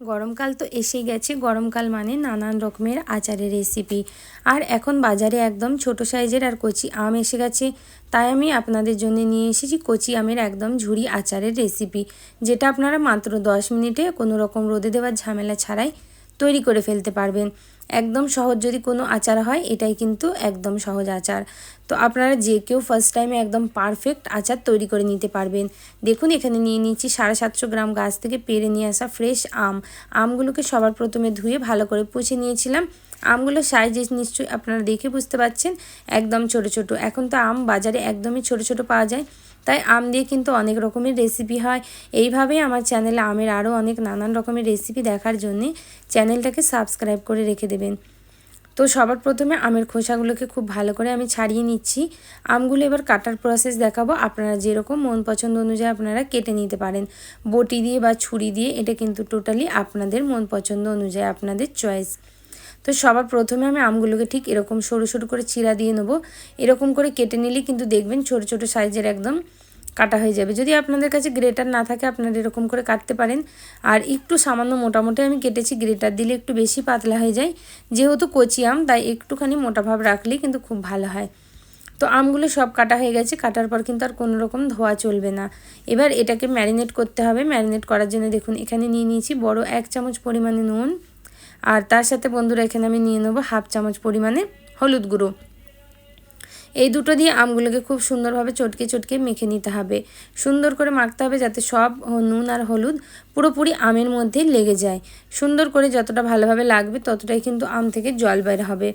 গরমকাল তো এসে গেছে। গরমকাল মানে নানান রকমের আচারের রেসিপি আর এখন বাজারে একদম ছোট সাইজের আর কচি আম এসে গেছে। তাই আমি আপনাদের জন্য নিয়ে এসেছি কচি আমের একদম ঝুড়ি আচারের রেসিপি যেটা আপনারা মাত্র দশ মিনিটে কোনো রকম রোদে দেওয়ার ঝামেলা ছাড়াই তৈরি করে ফেলতে পারবেন। একদম সহজ যদি কোনো আচার হয়, এটাই কিন্তু একদম সহজ আচার। তো আপনারা যে কেউ ফার্স্ট টাইমে একদম পারফেক্ট আচার তৈরি করে নিতে পারবেন। দেখুন, এখানে নিয়ে নিচ্ছি সাড়ে সাতশো গ্রাম গাছ থেকে পেরে নিয়ে আসা ফ্রেশ আম। আমগুলোকে সবার প্রথমে ধুয়ে ভালো করে পুছে নিয়েছিলাম। আমগুলোর সাইজ নিশ্চয়ই আপনারা দেখে বুঝতে পারছেন। একদম ছোট ছোট। এখন তো আম বাজারে একদমই ছোট ছোট পাওয়া যায়। তাই আম দিয়ে কিন্তু অনেক রকমের রেসিপি হয়। এইভাবেই আমার চ্যানেলে আমের আরও অনেক নানান রকমের রেসিপি দেখার জন্যে চ্যানেলটাকে সাবস্ক্রাইব করে রেখে দেবেন। তো সবার প্রথমে আমের খোসাগুলোকে খুব ভালো করে আমি ছাড়িয়ে নিচ্ছি। আমগুলো এবার কাটার প্রসেস দেখাবো। আপনারা যেরকম মন পছন্দ অনুযায়ী আপনারা কেটে নিতে পারেন। বটি দিয়ে বা ছুরি দিয়ে এটা কিন্তু টোটালি আপনাদের মন পছন্দ অনুযায়ী আপনাদের চয়েস তো সবার প্রথমে আমি আমগুলোকে ঠিক এরকম সরু সরু করে চিরা দিয়ে নেব। এরকম করে কেটে নিলে কিন্তু দেখবেন ছোট ছোট সাইজের একদম কাটা হয়ে যাবে। যদি আপনাদের কাছে গ্রেটার না থাকে, আপনারা এরকম করে কাটতে পারেন। আর একটু সামান্য মোটামুটি আমি কেটেছি, গ্রেটার দিলে একটু বেশি পাতলা হয়ে যায়। যেহেতু কচি আম, তাই একটুখানি মোটা ভাব রাখলেই কিন্তু খুব ভালো হয়। তো আমগুলো সব কাটা হয়ে গেছে, কাটার পর কিন্তু আর কোনো রকম ধোয়া চলবে না। এবার এটাকে ম্যারিনেট করতে হবে। ম্যারিনেট করার জন্য দেখুন, এখানে নিয়ে নিয়েছি বড় এক চামচ পরিমাণে নুন আর তার সাথে বন্ধুরা, এখানে আমি নিয়ে নেব হাফ চামচ পরিমাণে হলুদ গুঁড়ো। এই দুটো দিয়ে আমগুলোকে খুব সুন্দরভাবে চটকে চটকে মেখে নিতে হবে। সুন্দর করে মাখতে হবে যাতে সব নুন আর হলুদ পুরোপুরি আমের মধ্যে লেগে যায়। সুন্দর করে যতটা ভালোভাবে লাগবে ততটাই কিন্তু আম থেকে জল বের হবে।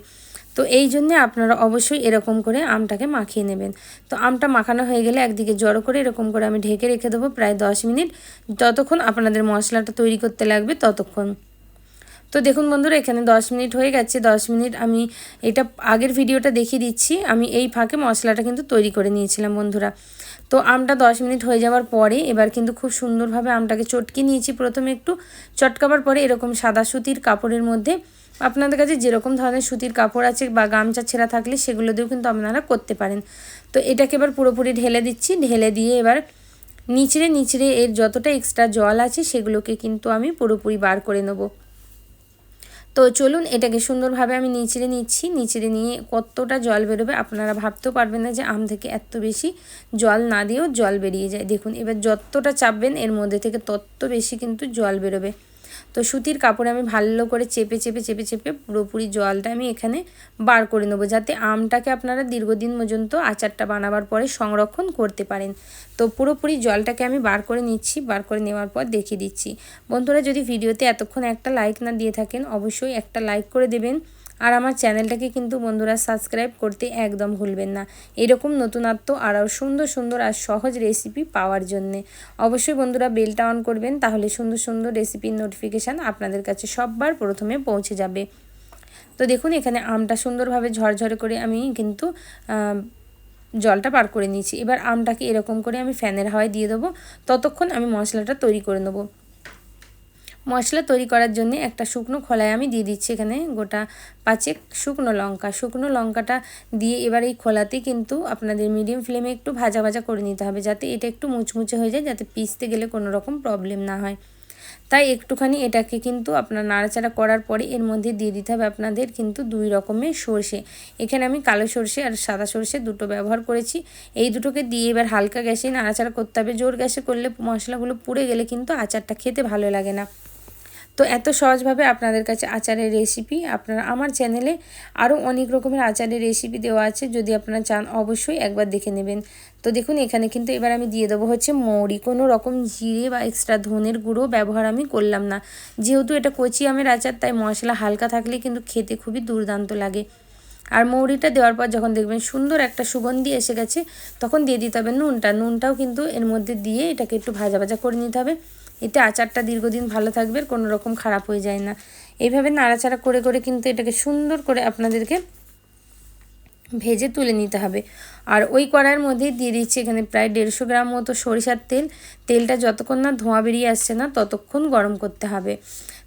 তো এই জন্যে আপনারা অবশ্যই এরকম করে আমটাকে মাখিয়ে নেবেন। তো আমটা মাখানো হয়ে গেলে একদিকে জড়ো করে এরকম করে আমি ঢেকে রেখে দেবো প্রায় দশ মিনিট। যতক্ষণ আপনাদের মশলাটা তৈরি করতে লাগবে ততক্ষণ। তো দেখুন বন্ধুরা, এখানে 10 মিনিট হয়ে গেছে। 10 মিনিট আমি এটা আগের ভিডিওটা দেখিয়ে দিচ্ছি। আমি এই ফাঁকে মশলাটা কিন্তু তৈরি করে নিয়েছিলাম বন্ধুরা। তো আমটা 10 মিনিট হয়ে যাওয়ার পরে এবার কিন্তু খুব সুন্দরভাবে আমটাকে চটকে নিয়েছি প্রথমে একটু। চটকাবার পরে এরকম সাদা সুতির কাপড়ের মধ্যে আপনাদের কাছে যেরকম ধরনের সুতির কাপড় আছে বা গামছা ছেঁড়া থাকলে সেগুলো দিয়েও কিন্তু আপনারা করতে পারেন। তো এটাকে এবার পুরোপুরি ঢেলে দিচ্ছি। ঢেলে দিয়ে এবার নিচড়ে নিচড়ে এর যতটা এক্সট্রা জল আছে সেগুলোকে কিন্তু আমি পুরোপুরি বার করে নেব। তো চলুন এটাকে সুন্দরভাবে আমি নিচড়ে নিচ্ছি। নিচড়ে নিয়ে কতটা জল বেরোবে আপনারা ভাবতেও পারবেন না যে আম থেকে এত বেশি জল না দিয়েও জল বেরিয়ে যায়। দেখুন, এবার যতটা চাপবেন এর মধ্যে থেকে তত বেশি কিন্তু জল বেরোবে। তো সুতির কাপড়ে আমি ভালো করে চেপে চেপে চেপে চেপে পুরোপুরি জলটা আমি এখানে বার করে নেব যাতে আমটাকে আপনারা দীর্ঘদিন পর্যন্ত আচারটা বানাবার পরে সংরক্ষণ করতে পারেন। তো পুরোপুরি জলটাকে আমি বার করে নিচ্ছি, বার করে নেওয়ার পর দেখিয়ে দিচ্ছি। বন্ধুরা, যদি ভিডিওতে এতক্ষণ একটা লাইক না দিয়ে থাকেন, অবশ্যই একটা লাইক করে দেবেন। আর আমার চ্যানেলটাকে কিন্তু বন্ধুরা সাবস্ক্রাইব করতে একদম ভুলবেন না। এরকম নতুনত্ব আর সুন্দর সুন্দর আর সহজ রেসিপি পাওয়ার জন্যে। অবশ্যই বন্ধুরা বেলটা অন করবেন, তাহলে সুন্দর সুন্দর রেসিপির নোটিফিকেশান আপনাদের কাছে সববার প্রথমে পৌঁছে যাবে। তো দেখুন, এখানে আমটা সুন্দরভাবে ঝরঝরে করে আমি কিন্তু জলটা পার করে নিয়েছি। এবার আমটাকে এরকম করে আমি ফ্যানের হাওয়ায় দিয়ে দেবো। ততক্ষণ আমি মশলাটা তৈরি করে নেব। মশলা তৈরি করার জন্য একটা শুকনো খোলায় আমি দিয়ে দিচ্ছি এখানে গোটা পাঁচেক শুকনো লঙ্কা। শুকনো লঙ্কাটা দিয়ে এবার এই খোলাতে কিন্তু আপনাদের মিডিয়াম ফ্লেমে একটু ভাজা ভাজা করে নিতে হবে যাতে এটা একটু মুচমুচে হয়ে যায়, যাতে পিসতে গেলে কোনো রকম প্রবলেম না হয়। তাই একটুখানি এটাকে কিন্তু আপনার নাড়াচাড়া করার পরে এর মধ্যে দিয়ে দিতে হবে আপনাদের কিন্তু দুই রকমের সর্ষে। এখানে আমি কালো সর্ষে আর সাদা সর্ষে দুটো ব্যবহার করেছি। এই দুটোকে দিয়ে এবার হালকা গ্যাসে নাড়াচাড়া করতে হবে। জোর গ্যাসে করলে মশলাগুলো পুড়ে গেলে কিন্তু আচারটা খেতে ভালো লাগে না। তো এত সহজভাবে আপনাদের কাছে আচারের রেসিপি আপনারা আমার চ্যানেলে আরও অনেক রকমের আচারের রেসিপি দেওয়া আছে, যদি আপনারা চান অবশ্যই একবার দেখে নেবেন। তো দেখুন, এখানে কিন্তু এবার আমি দিয়ে দেবো হচ্ছে মৌরি। কোনো রকম জিরে বা এক্সট্রা ধনের গুঁড়ো ব্যবহার আমি করলাম না। যেহেতু এটা কচি আমের আচার, তাই মশলা হালকা থাকলে কিন্তু খেতে খুবই দুর্দান্ত লাগে। আর মৌরিটা দেওয়ার পর যখন দেখবেন সুন্দর একটা সুগন্ধি এসে গেছে, তখন দিয়ে দিতে হবে নুনটা। নুনটাও কিন্তু এর মধ্যে দিয়ে এটাকে একটু ভাজা ভাজা করে নিতে হবে। এতে আচারটা দীর্ঘদিন ভালো থাকবে কোনো রকম খারাপ হয়ে যায় না। এইভাবে নাড়াচাড়া করে করে কিন্তু এটাকে সুন্দর করে আপনাদেরকে ভেজে তুলে নিতে হবে। আর ওই কড়াইয়ের মধ্যে দিয়ে দিচ্ছি এখানে প্রায় দেড়শো গ্রাম মতো সরিষার তেল। তেলটা যতক্ষণ না ধোঁয়া বেরিয়ে আসছে না, ততক্ষণ গরম করতে হবে।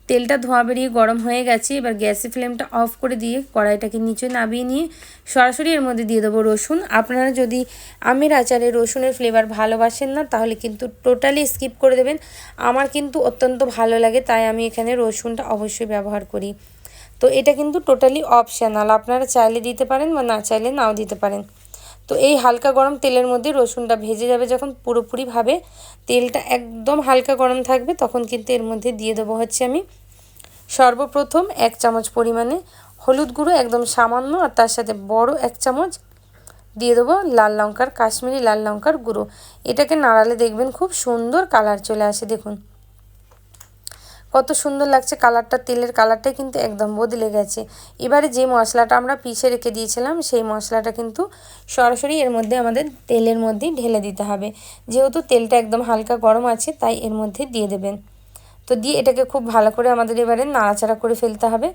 তেলটা ধোঁয়া বেরিয়ে গরম হয়ে গেছে, এবার গ্যাসের ফ্লেমটা অফ করে দিয়ে কড়াইটাকে নিচে নামিয়ে নিয়ে সরাসরি এর মধ্যে দিয়ে দেবো রসুন। আপনারা যদি আমের আচারে রসুনের ফ্লেভার ভালোবাসেন না, তাহলে কিন্তু টোটালি স্কিপ করে দেবেন। আমার কিন্তু অত্যন্ত ভালো লাগে, তাই আমি এখানে রসুনটা অবশ্যই ব্যবহার করি। তো এটা কিন্তু টোটালি অপশানাল আপনারা চাইলে দিতে পারেন বা না চাইলে নাও দিতে পারেন। তো এই হালকা গরম তেলের মধ্যে রসুনটা ভেজে যাবে যখন পুরোপুরিভাবে। তেলটা একদম হালকা গরম থাকবে তখন কিন্তু এর মধ্যে দিয়ে দেবো হচ্ছে আমি সর্বপ্রথম এক চামচ পরিমাণে হলুদ গুঁড়ো, একদম সামান্য, আর তার সাথে বড় এক চামচ দিয়ে দেবো লাল লঙ্কার, কাশ্মীরি লাল লঙ্কার গুঁড়ো। এটাকে নাড়ালে দেখবেন খুব সুন্দর কালার চলে আসে, দেখুন। কত সুন্দর লাগছে কালারটা, তেলের কালারটাই কিন্তু একদম বদলে গেছে। এবারে যে মশলাটা আমরা পিষে রেখে দিয়েছিলাম, সেই মশলাটা কিন্তু সরাসরি এর মধ্যে আমাদের তেলের মধ্যেই ঢেলে দিতে হবে। যেহেতু তেলটা একদম হালকা গরম আছে, তাই এর মধ্যে দিয়ে দেবেন। তো দিয়ে এটাকে খুব ভালো করে আমাদের এবারে নাড়াচাড়া করে ফেলতে হবে।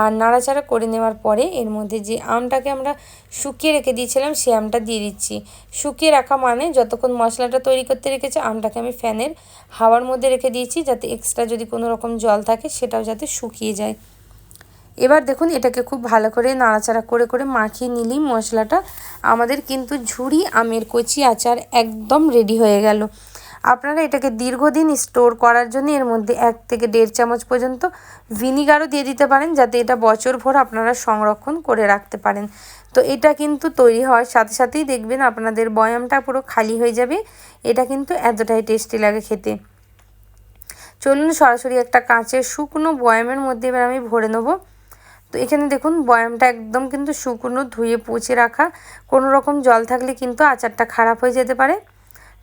আর নাড়াচাড়া করে নেওয়ার পরে এর মধ্যে যে আমটাকে আমরা শুকিয়ে রেখে দিয়েছিলাম, সে আমটা দিয়ে দিচ্ছি। শুকিয়ে রাখা মানে যতক্ষণ মশলাটা তৈরি করতে রেখেছে, আমটাকে আমি ফ্যানের হাওয়ার মধ্যে রেখে দিয়েছি, যাতে এক্সট্রা যদি কোনো রকম জল থাকে, সেটাও যাতে শুকিয়ে যায়। এবার দেখুন, এটাকে খুব ভালো করে নাড়াচাড়া করে করে মাখিয়ে নিলেই মশলাটা আমাদের কিন্তু ঝুড়ি আমের কচি আচার একদম রেডি হয়ে গেল। আপনারা এটাকে দীর্ঘদিন স্টোর করার জন্য এর মধ্যে এক থেকে দেড় চামচ পর্যন্ত ভিনিগারও দিয়ে দিতে পারেন, যাতে এটা বছর ভর আপনারা সংরক্ষণ করে রাখতে পারেন। তো এটা কিন্তু তৈরি হওয়ার সাথে সাথেই দেখবেন আপনাদের বয়ামটা পুরো খালি হয়ে যাবে। এটা কিন্তু এতটাই টেস্টি লাগে খেতে। চলুন সরাসরি একটা কাঁচের শুকনো বয়ামের মধ্যে এবার আমি ভরে নেব। তো এখানে দেখুন, বয়ামটা একদম কিন্তু শুকনো ধুয়ে পচে রাখা। কোনো রকম জল থাকলে কিন্তু আচারটা খারাপ হয়ে যেতে পারে।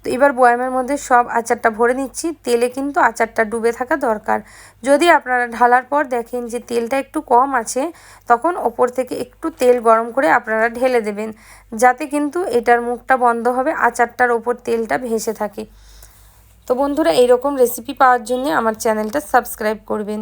তো এবার বয়ামের মধ্যে সব আচারটা ভরে নিচ্ছি। তেলে কিন্তু আচারটা ডুবে থাকা দরকার। যদি আপনারা ঢালার পর দেখেন যে তেলটা একটু কম আছে, তখন ওপর থেকে একটু তেল গরম করে আপনারা ঢেলে দেবেন। যাতে কিন্তু এটার মুখটা বন্ধ হবে, আচারটার ওপর তেলটা ভেসে থাকে। তো বন্ধুরা এইরকম রেসিপি পাওয়ার জন্য আমার চ্যানেলটা সাবস্ক্রাইব করবেন।